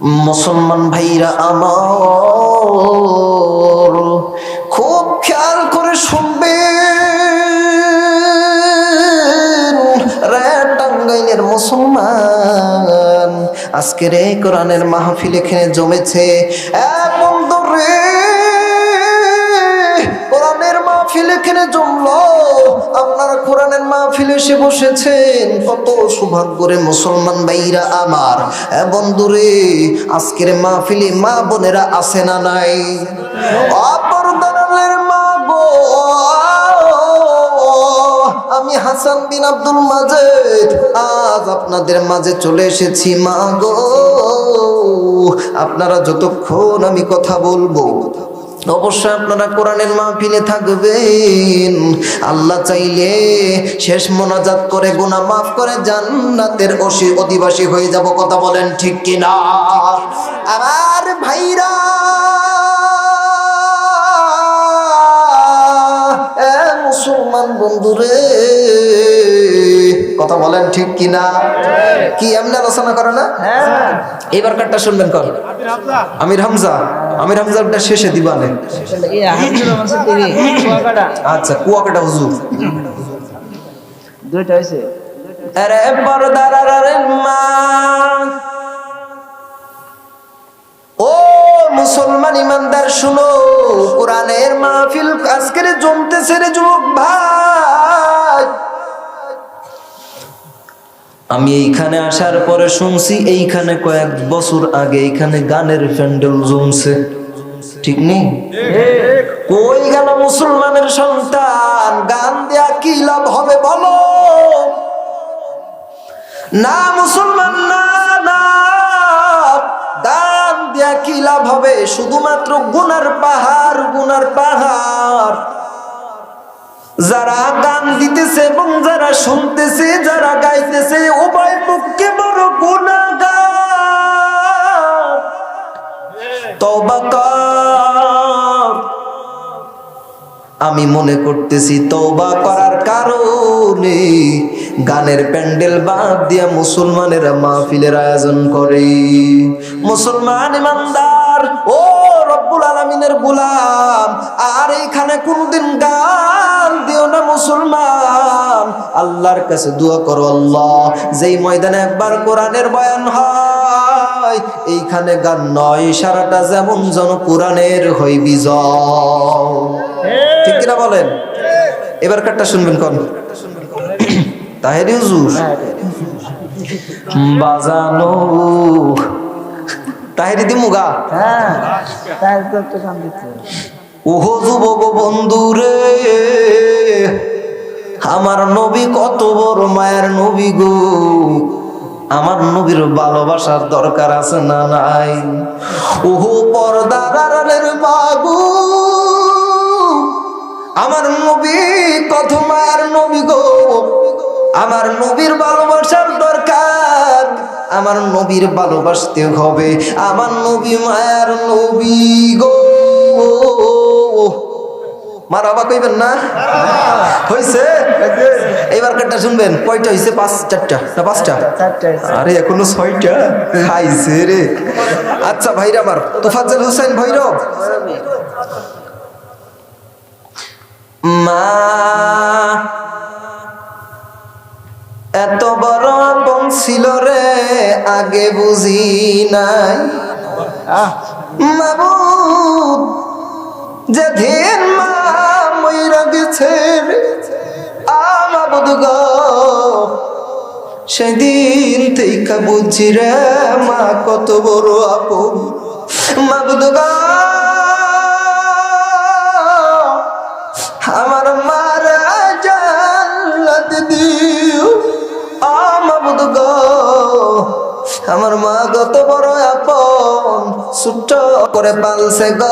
মুসলমান ভাইরা আমার, খুব খেয়াল করে শুনবেন। রে টাঙ্গাইলের মুসলমান, আজকের এই কোরআনের মাহফিল এখানে জমেছে। কোরআনের মাহফিল এখানে জমলো। আপনারা কোরআনের মাহফিলে এসে বসেছেন। কত সৌভাগ্য রে মুসলমান ভাইরা আমার। বন্ধুরে, আজকের মাহফিলে মা বোনেরা আছে না নাই? অপরদানের মা আমি হাসান বিন আব্দুল মাজেদ। আজ আপনাদের মাঝে চলে এসেছি মা গো। আপনারা যতক্ষণ আমি কথা বলব অবশ্যই আপনারা কোরআনের মাহফিলে থাকবেন। আল্লাহ চাইলে শেষ মোনাজাত করে গুনাহ মাফ করে জান্নাতের অসি অধিবাসী হয়ে যাব কথা বলেন ঠিক কিনা? আমার ভাইরা মুসলমান বন্ধুরে কথা বলেন ঠিক কিনা? কি এমনি আলোচনা করে না? এবার কারটা শুনবেন কর আমির হামজা আমির হামজাটা শেষে দিবানে। আচ্ছা কুয়াকাটা হুজুর। দুইটা হয়েছে আরে পর্দার মা। ও মুসলমান ইমানদার শুনো কোরআনের মাহফিল আজকের জমতেছে রে যুবক ভাই। আমি এইখানে আসার পরে শুনছি, এইখানে কয়েক বছর আগে এইখানে গানের প্যান্ডেল জমছে। ঠিক নেই কই গেল মুসলমানের সন্তান? গান দেয়া কি লাভ হবে বলো? না মুসলমান, না না। গান দেয়া কি লাভ হবে? শুধুমাত্র গুনার পাহাড় গুনার পাহাড়। যারা গান দিতেছে এবং যারা শুনতেছে, যারা গাইতেছে, উভয় পক্ষে বড় গুণাগার আমি মনে করতেছি তওবা করার কারণে গানের প্যান্ডেল বাদ দিয়া মুসলমানেরা মাহফিলের আয়োজন করে। মুসলমান ইমানদার, ও রব্বুল আলমিনের গোলাম, আর এইখানে কোনদিন গান মুসলমান, আল্লাহর কাছে দোয়া করো আল্লাহ। যেই ময়দানে একবার কোরআনের বয়ান হয়, এইখানে গান নয়, সারাটা যেমন জন কোরআনের হই বিজয়। ঠিক কিনা বলেন? এবার কারটা শুনবেন কোন? তাহেরি হুজুর। বাজানো তাহেরি দিমুগা হ্যাঁ তার তো দিচ্ছে ওহো যুবক বন্ধু রে আমার নবী কত বড় মায়ের নবী গো। আমার নবীর ভালোবাসার দরকার আছে না নাই? ওহো পর্দারের বাবু, আমার নবী কত মায়ের নবী গো। আমার নবীর ভালোবাসার দরকার, আমার নবীর ভালোবাসতে হবে। আমার নবী মায়ের নবী গো। মারাবা কইবেন না হইছে শুনবেন কয়টা হইছে পাঁচ চারটা না পাঁচটা আরে এখনও ছয়টা খাইছে রে আচ্ছা আমার তোফাজ্জল হোসেন মা এত বড় ছিল রে আগে বুঝি নাই মাবুদ যেদিন মা মইরা গেছে আমাবুদ গো, সেদিন থেকে বুঝি রে মা কত বড় আপু মাবুদ গো, আমার মারা জান্নাত দিও। আমাবুদ গো, আমার মা কত বড় ছোট্ট করে পালছে গ।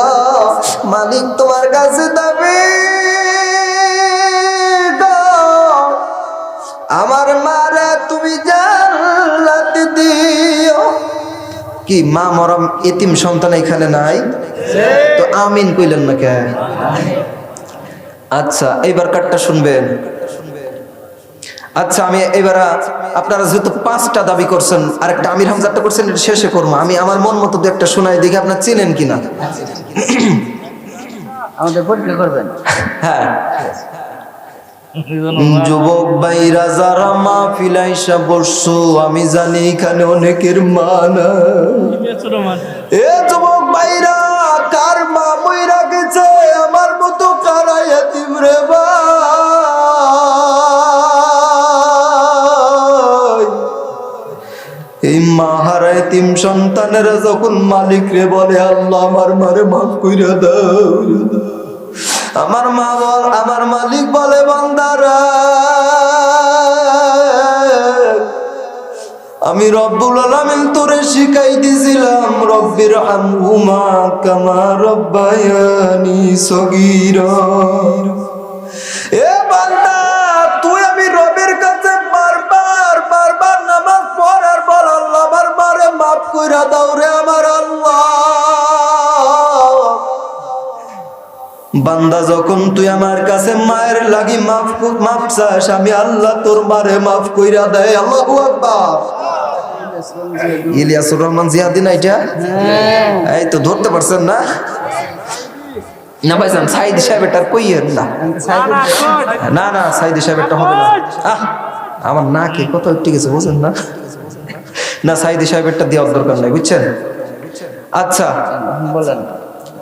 মালিক তোমার কাছে দাবি আমার মারা তুমি জান্নাত দিও। কি মা মরম এতিম সন্তান এখানে নাই? তো আমিন কইলেন না কে? আচ্ছা এইবার কাটটা শুনবেন। আচ্ছা আমি এবার আপনারা যেহেতু পাঁচটা দাবি করছেন আর একটা আমির হামজারটা করছেন এটা শেষে করব। আমি আমার মন মতো দু একটা শোনাই দেখি আপনার চিনেন কিনা। আমাদের পরীক্ষা করবেন। হ্যাঁ। যুবক মা ফিলাইসা বসছো আমি জানি এখানে অনেকের মানা। এ যুবক ভাইরা কার মা মইরা গেছে আমার মতো কারা এতিম রে ভাই? এই মা হারায় তিন সন্তানেরা যখন মালিক রে বলে, আল্লাহ আমার মারে মাফ কইরা দাও আমার মা বল, আমার মালিক বলে, বান্দারা, আমি রব্বুল আলামিন তোরে শিখাই দিছিলাম রব্বির হামহুমা কামা রব্বায়ানি সগীরা। বান্দা যখন তুই আমার কাছে মায়ের লাগি মাফ মাফ চাস আমি আল্লাহ তোর মারে মাফ কইরা দেয় আল্লাহু আকবার। ইলিয়াসুর রহমান জিয়াদি না এটা? এই তো ধরতে পারছেন না? না ভাইজান সাইদ সাহেবের কইয়ের না। না না সাইদি সাহেবেরটা হবে না। আহ আমার নাকে কত একটু গেছে বুঝেন না? না সাইদি সাহেবেরটা দেওয়ার দরকার নাই বুঝছেন? আচ্ছা। বলেন।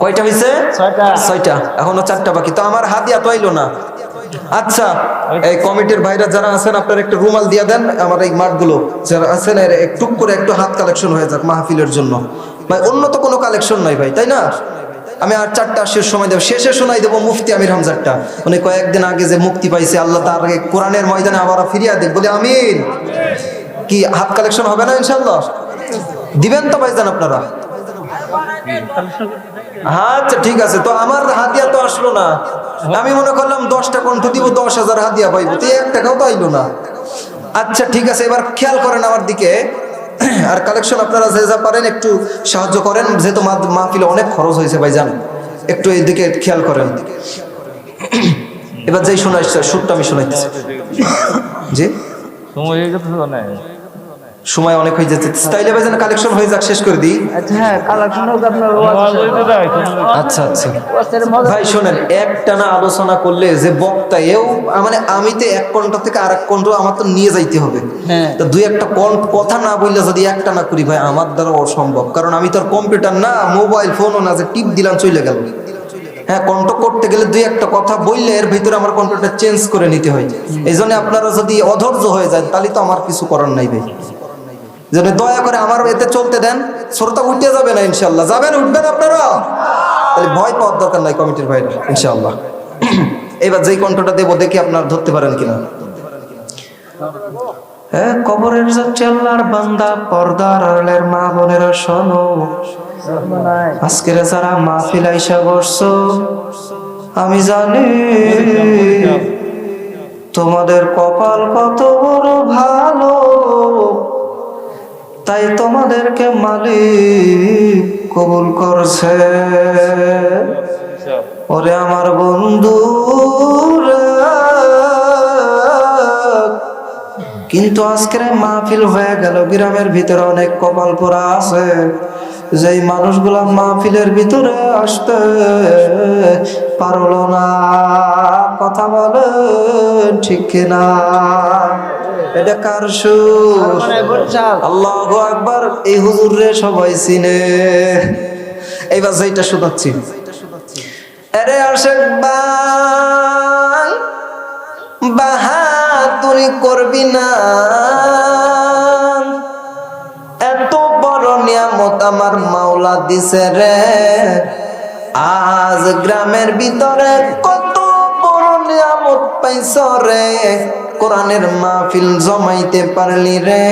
কয়টা হয়েছে ছয়টা। ছয়টা। এখনও চারটা বাকি। তো আমার হাতিয়া তো আইলো না। আচ্ছা এই কমিটির ভাইরা যারা আছেন আপনারা একটু রুমাল দিয়ে দেন আমার এই মাঠগুলো। যারা আছেন এর একটু করে একটু হাত কালেকশন হয়ে যাক মাহফিলের জন্য। ভাই অন্য তো কোনো কালেকশন নাই ভাই তাই না? আমি আর চারটা শেষ সময় দেবো। শেষে শোনাই দেবো মুফতি আমির হামজারটা। উনি কয়েকদিন আগে যে মুক্তি পাইছে আল্লাহ তার আগে কোরআনের ময়দানে আবার ফিরিয়া দেখ বলে আমিন। কি হাত কালেকশন হবে না ইনশাল্লাহ দিবেন তো ভাইজান আপনারা? আচ্ছা ঠিক আছে। তো আমার হাতিয়া তো আসলো না। আমি মনে করলাম দশটা কণ্ঠ দিব, দশ হাজার হাতিয়া পাইবো। তো এক টাকাও তো আইলো না। আচ্ছা ঠিক আছে, এবার খেয়াল করেন আমার দিকে। আর কালেকশন আপনারা যে যা পারেন একটু সাহায্য করেন, যেহেতু মাহফিলে অনেক খরচ হয়েছে ভাইজান। একটু এই দিকে খেয়াল করেন। এবার যেই শোনাই সুরটা আমি শোনাইতেছি। জি? সময় অনেক হয়ে যাচ্ছে। তাইলে ভাইজান কালেকশন হয়ে যাক শেষ করে দিই। আচ্ছা হ্যাঁ আচ্ছা আচ্ছা। ভাই শোনেন একটানা আলোচনা করলে যে বক্তা এও মানে আমি তো এক কণ্ঠ থেকে আরেক কণ্ঠ আমার তো নিয়ে যাইতে হবে। হ্যাঁ। তো দুই একটা কন- কথা না বললে যদি একটা না করি ভাই আমার দ্বারা অসম্ভব। কারণ আমি তো আর কম্পিউটার না মোবাইল ফোনও না যে টিপ দিলাম চলে গেল। হ্যাঁ কণ্ঠ করতে গেলে দুই একটা কথা বললে এর ভিতরে আমার কণ্ঠটা চেঞ্জ করে নিতে হয়। এই জন্য আপনারা যদি অধৈর্য হয়ে যায় তাহলে তো আমার কিছু করার নাই ভাই। যেন দয়া করে আমার এতে চলতে দেন শ্রোতা উঠতে যাবে না ইনশাল্লাহ যাবেন, উঠবেন আপনারা? তাহলে ভয় পাওয়ার দরকার নাই কমিটির ভাইরা ইনশাল্লাহ এবার যেই কণ্ঠটা দেবো, দেখি আপনার ধরতে পারেন কিনা। কবরের যাচ্ছে বান্দা, পর্দার আড়ালের মা বোনেরা শোনো। আজকের যারা মাহফিল আইসা বসছো, আমি জানি তোমাদের কপাল কত বড় ভালো। তাই তোমাদেরকে মালিক কবুল করছে। ওরে আমার বন্ধু কিন্তু আজকের মাহফিল হয়ে গেল, গ্রামের ভিতরে অনেক কপাল পোড়া আছে। যেই মানুষগুলা মাহফিলের ভিতরে আসতে পারল না, কথা বলে ঠিক কিনা। এটা কার সুর? আল্লাহ আকবার এই হুজুর রে সবাই চিনে। এইবার যেটা শোনাচ্ছি আরে আশেক ভাই বাহাদুরি করবি না। এত বড় নিয়ামত আমার মাওলা দিছে রে। আজ গ্রামের ভিতরে কত বড় নিয়ামত পাইছ রে। কোরআনের মাহফিল জমাইতে পারলি রে।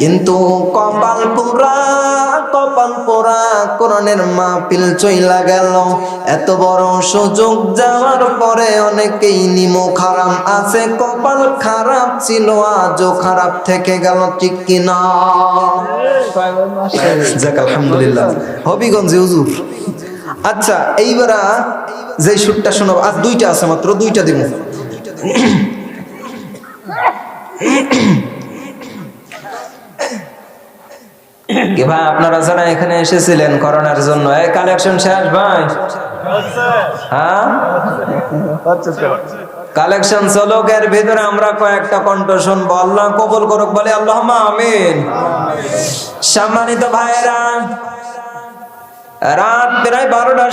কিন্তু কপাল পুরা, কপাল পোড়া কোরআনের মাহফিল চইলা গেল। এত বড় সুযোগ যাওয়ার পরে অনেকেই নিমো খারাপ আছে, কপাল খারাপ ছিল, আজও খারাপ থেকে গেল, ঠিক কিনা আলহামদুলিল্লাহ। হবিগঞ্জে হুজুর। আচ্ছা এইবারা যে সুরটা শোনাবো, আর দুইটা আছে মাত্র, দুইটা দিব কি ভাই আপনারা যারা এখানে এসেছিলেন করোনার জন্য, এই কালেকশন শেষ ভাই। হ্যাঁ? কালেকশন চলুক এর ভিতরে আমরা কয়েকটা কণ্ঠ শুনব। আল্লাহ কবুল করুক, বলে আল্লাহ, আমিন। সম্মানিত ভাইরা রাত প্রায় বারোটা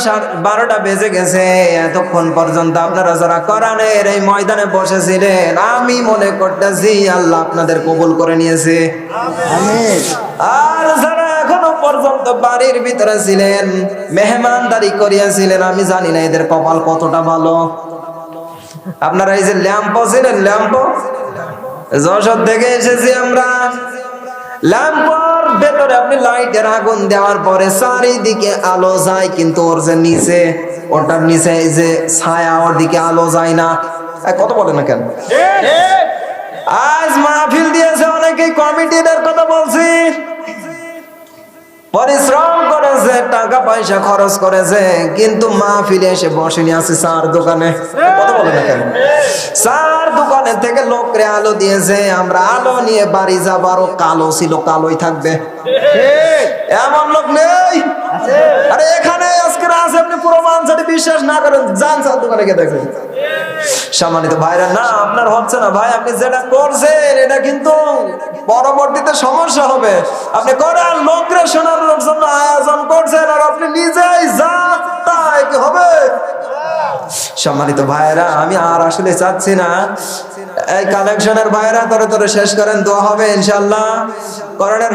বারোটা বেজে গেছে। এতক্ষণ পর্যন্ত আপনারা যারা কোরআনের এই ময়দানে বসেছিলেন আমি মনে করতেছি আল্লাহ আপনাদের কবুল করে নিয়েছে। আর যারা এখনও পর্যন্ত বাড়ির ভিতরে ছিলেন মেহমানদারি করিয়াছিলেন আমি জানি না এদের কপাল কতটা ভালো। আপনারা এই যে ল্যাম্প ছিলেন ল্যাম্প? যশোর থেকে এসেছি আমরা। ল্যাম্পর ভেতরে আপনি লাইটের আগুন দেওয়ার পরে চারিদিকে আলো যায়, কিন্তু ওর যে নিচে, ওটার নিচে এই যে ছায়া ওর দিকে আলো যায় না। কত বলে না কেন? আজ মাহফিল দিয়েছে অনেকেই, কমিটিদের কথা বলছি। পরিশ্রম করেছে, টাকা পয়সা খরচ করেছে, কিন্তু মাহফিলে এসে বসেনি, আছে চার দোকানে। কথা বলে না কেন? চার দোকানের থেকে লোকরে আলো দিয়েছে আমরা আলো নিয়ে বাড়ি যাবারও কালো ছিল কালোই থাকবে। এমন লোক নেই। আরে এখানে আজকে আছে আপনি পুরো বিশ্বাস না করেন যান দোকানে গিয়ে দেখেন। সম্মানিত ভাইরা না আপনার হচ্ছে না ভাই আপনি যেটা করছেন এটা কিন্তু পরবর্তীতে সমস্যা হবে। আপনি করার লোকরে শোনানোর জন্য আয়োজন করছেন আর আপনি নিজেই যা তাই কি হবে? সম্মানিত ভাইরা আমি আর আসলে চাচ্ছি না। এই কালেকশনের ভাইরা তরে তরে শেষ করেন, দোয়া হবে ইনশাল্লাহ করণের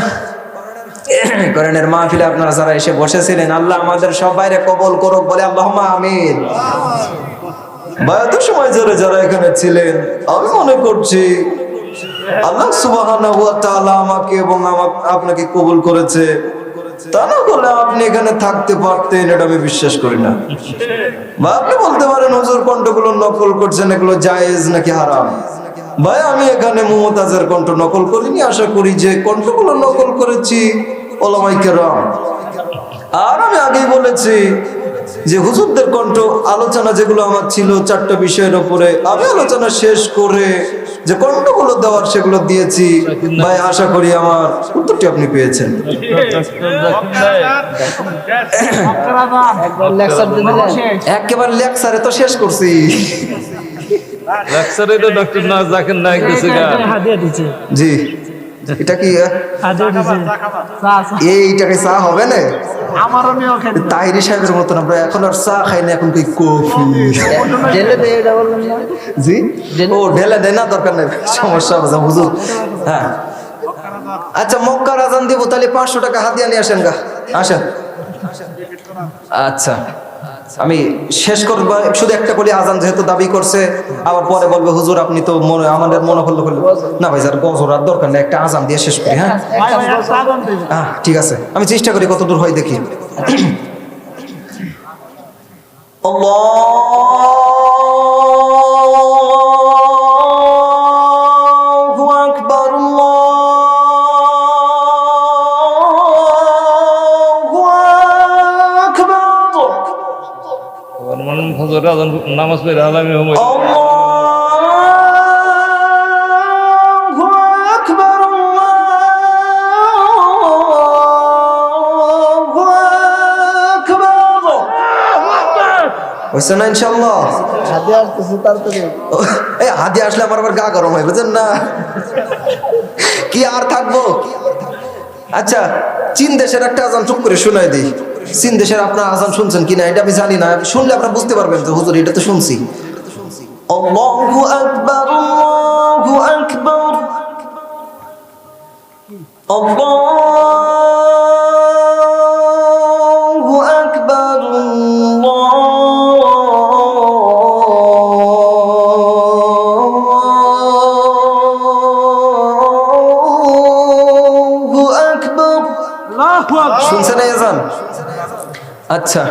করণের মাহফিলে আপনারা যারা এসে বসেছিলেন, আল্লাহ আমাদের সব বাইরে কবল করুক বলে আল্লাহ আমিন। এত সময় ধরে যারা এখানে ছিলেন। আমি মনে করছি, আল্লাহ তাআলা আমাকে এবং আপনাকে কবুল করেছে। তা আপনি এখানে থাকতে পারতেন, এটা আমি বিশ্বাস করি না। বা আপনি বলতে পারেন, হুজুর কণ্ঠগুলো নকল করছেন, এগুলো জায়েজ নাকি হারাম? ভাই, আমি এখানে মমতাজের কণ্ঠ নকল করিনি, আশা করি যে কণ্ঠগুলো নকল করেছি ওলামাই কেরাম। আর আমি আগেই বলেছি যে হুজুরদের কণ্ঠ আলোচনা যেগুলো আমার ছিল, চারটা বিষয়ের উপরে আমি আলোচনা শেষ করে যে কণ্ঠগুলো দেওয়ার সেগুলো দিয়েছি। ভাই আশা করি আমার উত্তরটি আপনি পেয়েছেন। একবার লেকচার তো শেষ করছি। লেকচারে তো ডক্টর না জাকির নায়ক দিছে গা। জি। এটা কি এইটাকে চা হবে না? আমারও তাহিরি সাহেবের মতন আমরা এখন আর চা খাই না এখন কি কফি? জেলে দিয়ে এটা বললেন না? জি? ও ঢেলে দেয় না দরকার নেই। সমস্যা হবে হুজুর। হ্যাঁ। আচ্ছা মক্কার আজান দিব তাহলে পাঁচশো টাকা হাতিয়া নিয়ে আসেন গা। আসেন। আচ্ছা। আমি শেষ করব শুধু একটা বলি আজান যেহেতু দাবি করছে আবার পরে বলবে হুজুর আপনি তো মনে আমাদের মনে হলো হলো না। ভাই স্যার গজর আর দরকার নেই একটা আজান দিয়ে শেষ করি হ্যাঁ? ঠিক আছে। আমি চেষ্টা করি কতদূর হয় দেখি। আল্লাহু! নামাজ পড়ে আলামি হমই আল্লাহু আকবার আল্লাহু আকবার। হইছে না ইনশাআল্লাহ? হাদিয়া আসতেছে তাড়াতাড়ি। এই হাতি আসলে আমার আবার গা গরম হয় বুঝেন না? কি আর থাকব? আচ্ছা চীন দেশের একটা আজান চুপ করে শোনাই দিই। চীন দেশের আপনার আজান শুনছেন কিনা, এটা আমি জানি না। শুনলে আপনার বুঝতে পারবেন তো হুজুর, এটা তো শুনছি। আল্লাহু আচ্ছা।